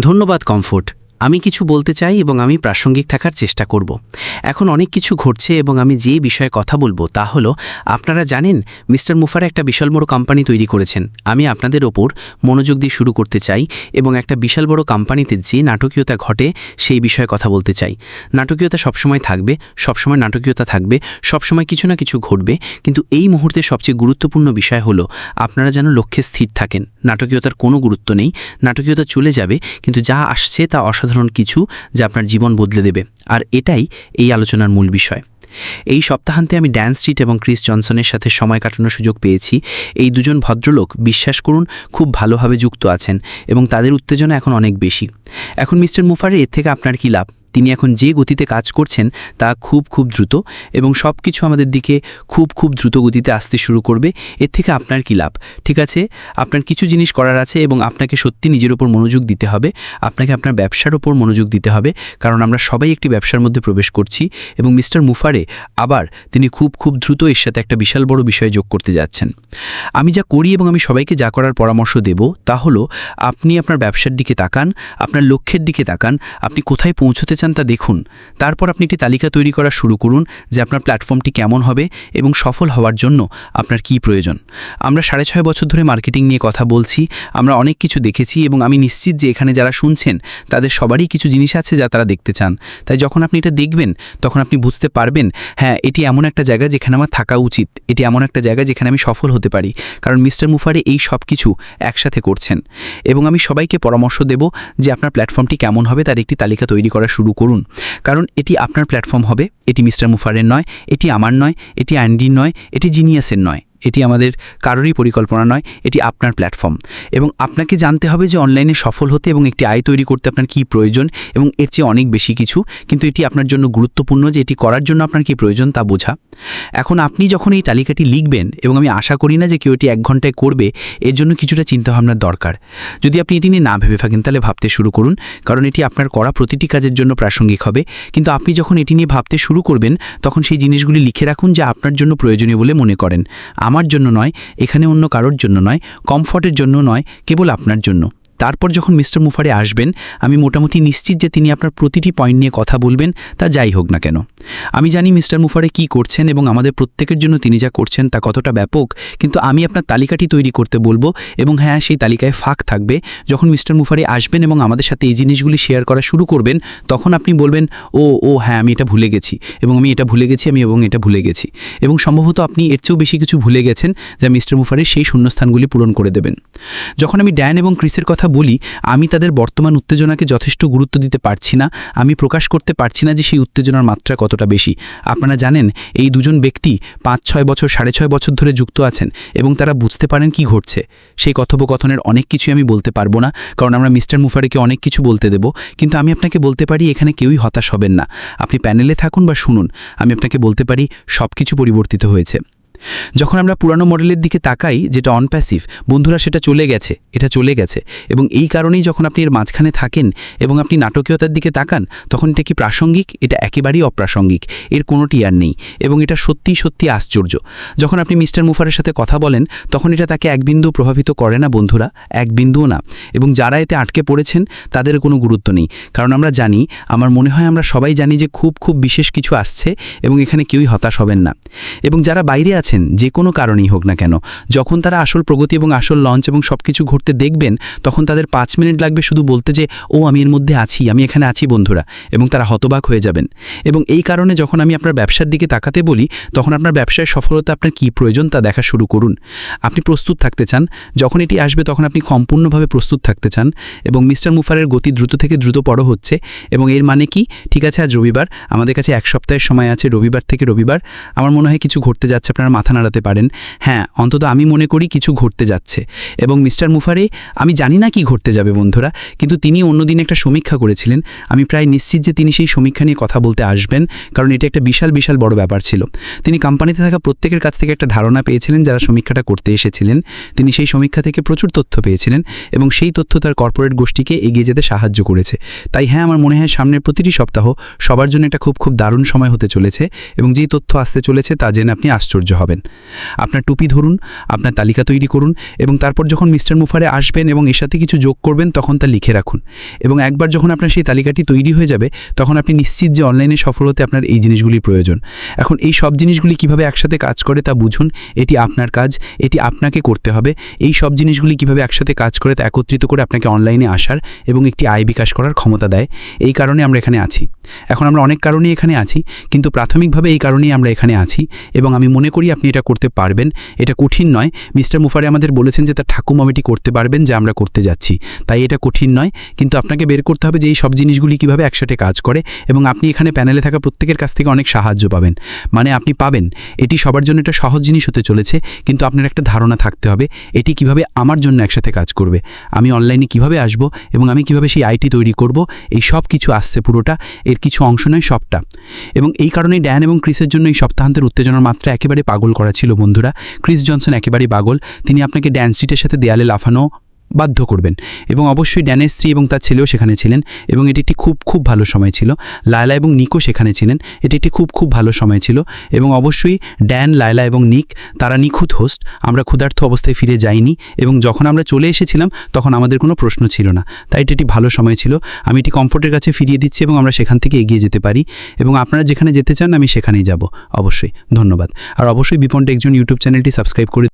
ধন্যবাদ কমফোর্ট। আমি কিছু বলতে চাই এবং আমি প্রাসঙ্গিক থাকার চেষ্টা করব। এখন অনেক কিছু ঘটছে এবং আমি যে বিষয়ে কথা বলব তা হলো, আপনারা জানেন মিস্টার মুফার একটা বিশাল বড় কোম্পানি তৈরি করেছেন। আমি আপনাদের ওপর মনোযোগ দিয়ে শুরু করতে চাই এবং একটা বিশাল বড় কোম্পানিতে যে নাটকীয়তা ঘটে সেই বিষয়ে কথা বলতে চাই। নাটকীয়তা সবসময় থাকবে, সবসময় নাটকীয়তা থাকবে, সবসময় কিছু না কিছু ঘটবে, কিন্তু এই মুহূর্তে সবচেয়ে গুরুত্বপূর্ণ বিষয় হলো, আপনারা যেন লক্ষ্যে স্থির থাকেন। নাটকীয়তার কোনো গুরুত্ব নেই, নাটকীয়তা চলে যাবে, কিন্তু যা আসছে তা অসাধারণ কিছু যা আপনার জীবন বদলে দেবে। আর এটাই এই আলোচনার মূল বিষয়। এই সপ্তাহান্তে আমি ড্যান্স স্ট্রিট এবং ক্রিস জনসনের সাথে সময় কাটানোর সুযোগ পেয়েছি। এই দুজন ভদ্রলোক, বিশ্বাস করুন, খুব ভালোভাবে যুক্ত আছেন এবং তাদের উত্তেজনা এখন অনেক বেশি। এখন মিস্টার মুফারের এর থেকে আপনার কী লাভ? তিনি এখন যে গতিতে কাজ করছেন তা খুব খুব দ্রুত এবং সব কিছু আমাদের দিকে খুব খুব দ্রুত গতিতে আসতে শুরু করবে। এর থেকে আপনার কী লাভ? ঠিক আছে? আপনার কিছু জিনিস করার আছে এবং আপনাকে সত্যি নিজের ওপর মনোযোগ দিতে হবে। আপনাকে আপনার ব্যবসার ওপর মনোযোগ দিতে হবে কারণ আমরা সবাই একটি ব্যবসার মধ্যে প্রবেশ করছি এবং মিস্টার মুফারে আবার তিনি খুব খুব দ্রুত এর সাথে একটা বিশাল বড় বিষয় যোগ করতে যাচ্ছেন। আমি যা করি এবং আমি সবাইকে যা করার পরামর্শ দেব তা হলো, আপনি আপনার ব্যবসার দিকে তাকান, আপনার লক্ষ্যের দিকে তাকান, আপনি কোথায় পৌঁছতে চান তা দেখুন। তারপর আপনি একটি তালিকা তৈরি করা শুরু করুন যে আপনার প্ল্যাটফর্মটি কেমন হবে এবং সফল হওয়ার জন্য আপনার কি প্রয়োজন। আমরা সাড়ে ছয় বছর ধরে মার্কেটিং নিয়ে কথা বলছি, আমরা অনেক কিছু দেখেছি এবং আমি নিশ্চিত যে এখানে যারা শুনছেন, তাদের সবারই কিছু জিনিস আছে যা তারা দেখতে চান। তাই যখন আপনি এটা দেখবেন, তখন আপনি বুঝতে পারবেন হ্যাঁ এটি এমন একটা জায়গা যেখানে আমার থাকা উচিত, এটি এমন একটা জায়গা যেখানে আমি সফল হতে পারি, কারণ মিস্টার মুফারে এই সব কিছু একসাথে করছেন। এবং আমি সবাইকে পরামর্শ দেব যে আপনার প্ল্যাটফর্মটি কেমন হবে তার একটি তালিকা তৈরি করা শুরু করুন। কারণ এটি আপনার প্ল্যাটফর্ম হবে, এটি মিস্টার মুফারের নয়, এটি আমার নয়, এটি অ্যান্ডির নয়, এটি জিনিয়াসের নয়। এটি আমাদের কারোরই পরিকল্পনা নয়, এটি আপনার প্ল্যাটফর্ম এবং আপনাকে জানতে হবে যে অনলাইনে সফল হতে এবং একটি আয় তৈরি করতে আপনার কী প্রয়োজন এবং এর চেয়ে অনেক বেশি কিছু, কিন্তু এটি আপনার জন্য গুরুত্বপূর্ণ যে এটি করার জন্য আপনার কী প্রয়োজন তা বোঝা। এখন আপনি যখন এই তালিকাটি লিখবেন এবং আমি আশা করি না যে কেউ এটি এক ঘন্টায় করবে, এর জন্য কিছুটা চিন্তাভাবনার দরকার। যদি আপনি এটি নিয়ে না ভেবে থাকেন, তাহলে ভাবতে শুরু করুন, কারণ এটি আপনার করা প্রতিটি কাজের জন্য প্রাসঙ্গিক হবে। কিন্তু আপনি যখন এটি নিয়ে ভাবতে শুরু করবেন, তখন সেই জিনিসগুলি লিখে রাখুন যা আপনার জন্য প্রয়োজনীয় বলে মনে করেন। আমার জন্য নয় এখানে অন্য কারোর জন্য নয় কমফর্টের জন্য নয় কেবল আপনার জন্য। তারপর যখন মিস্টার মুফারে আসবেন, আমি মোটামুটি নিশ্চিত যে তিনি আপনার প্রতিটি পয়েন্ট নিয়ে কথা বলবেন, তা যাই হোক না কেন। আমি জানি মিস্টার মুফারে কি করছেন এবং আমাদের প্রত্যেকের জন্য তিনি যা করছেন তা কতটা ব্যাপক, কিন্তু আমি আপনার তালিকাটি তৈরি করতে বলব এবং হ্যাঁ সেই তালিকায় ফাঁক থাকবে। যখন মিস্টার মুফারে আসবেন এবং আমাদের সাথে এই জিনিসগুলি শেয়ার করা শুরু করবেন, তখন আপনি বলবেন, ও ও হ্যাঁ আমি এটা ভুলে গেছি এবং আমি এটা ভুলে গেছি, আমি এবং এটা ভুলে গেছি। এবং সম্ভবত আপনি এর চেয়েও বেশি কিছু ভুলে গেছেন যা মিস্টার মুফারের সেই শূন্যস্থানগুলি পূরণ করে দেবেন। যখন আমি ড্যান এবং ক্রিসের কথা বলি, আমি তাদের বর্তমান উত্তেজনাকে যথেষ্ট গুরুত্ব দিতে পারছি না। আমি প্রকাশ করতে পারছি না যে সেই উত্তেজনার মাত্রা কতটা বেশি। আপনারা জানেন, এই দুজন ব্যক্তি পাঁচ ছয় বছর সাড়ে ছয় বছর ধরে যুক্ত আছেন এবং তারা বুঝতে পারেন কি ঘটছে। সেই কথোপকথনের অনেক কিছু আমি বলতে পারব না, কারণ আমরা মিস্টার মুফারিকে অনেক কিছু বলতে দেব। কিন্তু আমি আপনাকে বলতে পারি, এখানে কেউই হতাশ হবেন না। আপনি প্যানেলে থাকুন বা শুনুন, আমি আপনাকে বলতে পারি সব কিছু পরিবর্তিত হয়েছে। যখন আমরা পুরানো মডেলের দিকে তাকাই, যেটা অনপ্যাসিভ বন্ধুরা সেটা চলে গেছে, এটা চলে গেছে। এবং এই কারণেই যখন আপনি এর মাঝখানে থাকেন এবং আপনি নাটকীয়তার দিকে তাকান, তখন এটা কি প্রাসঙ্গিক? এটা একেবারেই অপ্রাসঙ্গিক। এর কোনোটি আর নেই। এবং এটা সত্যি সত্যি আশ্চর্য। যখন আপনি মিস্টার মুফারের সাথে কথা বলেন, তখন এটা তাকে এক বিন্দু প্রভাবিত করে না, বন্ধুরা, এক বিন্দুও না। এবং যারা এতে আটকে পড়েছেন, তাদের কোনো গুরুত্ব নেই। কারণ আমরা জানি, আমার মনে হয় আমরা সবাই জানি যে খুব খুব বিশেষ কিছু আসছে এবং এখানে কেউই হতাশ হবেন না। এবং যারা বাইরে আছেন যে কোনো কারণেই হোক না কেন। যখন তারা আসল প্রগতি এবং আসল লঞ্চ এবং সব কিছু ঘটতে দেখবেন, তখন তাদের পাঁচ মিনিট লাগবে শুধু বলতে যে, ও, আমি এর মধ্যে আছি, আমি এখানে আছি, বন্ধুরা। এবং তারা হতবাক হয়ে যাবেন। এবং এই কারণে যখন আমি আপনার ব্যবসার দিকে তাকাতে বলি, তখন আপনার ব্যবসায় সফলতা আপনার কী প্রয়োজন তা দেখা শুরু করুন। আপনি প্রস্তুত থাকতে চান, যখন এটি আসবে তখন আপনি সম্পূর্ণভাবে প্রস্তুত থাকতে চান এবং মিস্টার মুফারের গতি দ্রুত থেকে দ্রুত বড় হচ্ছে এবং এর মানে কি? ঠিক আছে, আজ রবিবার, আমাদের কাছে এক সপ্তাহের সময় আছে, রবিবার থেকে রবিবার। আমার মনে হয় কিছু ঘটতে যাচ্ছে, আপনার মাথা নাড়াতে পারেন। হ্যাঁ অন্তত আমি মনে করি কিছু ঘটতে যাচ্ছে। এবং মিস্টার মুফারে, আমি জানি না কি ঘটতে যাবে বন্ধুরা, কিন্তু তিনি অন্যদিন একটা সমীক্ষা করেছিলেন। আমি প্রায় নিশ্চিত যে তিনি সেই সমীক্ষা নিয়ে কথা বলতে আসবেন, কারণ এটা একটা বিশাল বিশাল বড় ব্যাপার ছিল। তিনি কোম্পানিতে থাকা প্রত্যেকের কাছ থেকে একটা ধারণা পেয়েছিলেন যারা সমীক্ষাটা করতে এসেছিলেন। তিনি সেই সমীক্ষা থেকে প্রচুর তথ্য পেয়েছিলেন এবং সেই তথ্য তার কর্পোরেট গোষ্ঠীকে এগিয়ে যেতে সাহায্য করেছে। তাই হ্যাঁ আমার মনে হয় সামনের প্রতিটি সপ্তাহ সবার জন্য একটা খুব খুব দারুণ সময় হতে চলেছে এবং যেই তথ্য আসতে চলেছে তা জেনে আপনি আশ্চর্য হবেন। করবেন আপনার টুপি ধরুন, আপনার তালিকা তৈরি করুন এবং তারপর যখন মিস্টার মুফারে আসবেন এবং এর সাথে কিছু যোগ করবেন, তখন তা লিখে রাখুন। এবং একবার যখন আপনার সেই তালিকাটি তৈরি হয়ে যাবে, তখন আপনি নিশ্চিত যে অনলাইনে সফল হতে আপনার এই জিনিসগুলির প্রয়োজন। এখন এই সব জিনিসগুলি কীভাবে একসাথে কাজ করে তা বুঝুন, এটি আপনার কাজ, এটি আপনাকে করতে হবে। এই সব জিনিসগুলি কীভাবে একসাথে কাজ করে তা একত্রিত করে আপনাকে অনলাইনে আসার এবং একটি আয় বিকাশ করার ক্ষমতা দেয়। এই কারণে আমরা এখানে আছি। এখন আমরা অনেক কারণেই এখানে আছি, কিন্তু প্রাথমিকভাবে এই কারণেই আমরা এখানে আছি এবং আমি মনে করি আপনি এটা করতে পারবেন। এটা কঠিন নয়। মিস্টার মুফারে আমাদের বলেছেন যে, তার ঠাকুমাম এটি করতে পারবেন যা, আমরা করতে যাচ্ছি। তাই এটা কঠিন নয়। কিন্তু আপনাকে বের করতে হবে যে, এই সব জিনিসগুলি কীভাবে একসাথে কাজ করে এবং আপনি এখানে প্যানেলে থাকা প্রত্যেকের কাছ থেকে অনেক সাহায্য পাবেন। মানে আপনি পাবেন। এটি সবার জন্য একটা সহজ জিনিস হতে চলেছে, কিন্তু আপনার একটা ধারণা থাকতে হবে, এটি কীভাবে আমার জন্য একসাথে কাজ করবে। আমি অনলাইনে কীভাবে আসব এবং আমি কীভাবে সেই আইটি তৈরি করব, এই সব কিছু আসছে পুরোটা। এর কিছু অংশ নয়, সবটা। এবং এই কারণেই ড্যান এবং ক্রিসের জন্য এই সপ্তাহান্তের উত্তেজনার মাত্রা একেবারে পাগল করা ছিল বন্ধুরা। ক্রিস জনসন একেবারেই পাগল। তিনি আপনাকে ড্যান্সিটের সাথে দেয়ালে লাফানো বাধ্য করবেন। এবং অবশ্যই ড্যানের স্ত্রী এবং তার ছেলেও সেখানে ছিলেন এবং এটি একটি খুব খুব ভালো সময় ছিল। লায়লা এবং নিকও সেখানে ছিলেন। এটি একটি খুব খুব ভালো সময় ছিল। এবং অবশ্যই ড্যান, লায়লা এবং নিক, তারা নিখুঁত হোস্ট। আমরা ক্ষুধার্থ অবস্থায় ফিরে যাইনি এবং যখন আমরা চলে এসেছিলাম তখন আমাদের কোনো প্রশ্ন ছিল না। তাই এটি একটি ভালো সময় ছিল। আমি এটি কমফোর্টের কাছে ফিরিয়ে দিচ্ছি এবং আমরা সেখান থেকে এগিয়ে যেতে পারি। এবং আপনারা যেখানে যেতে চান আমি সেখানেই যাব। অবশ্যই ধন্যবাদ। আর অবশ্যই বিপন একজন ইউটিউব চ্যানেলটি সাবস্ক্রাইব করে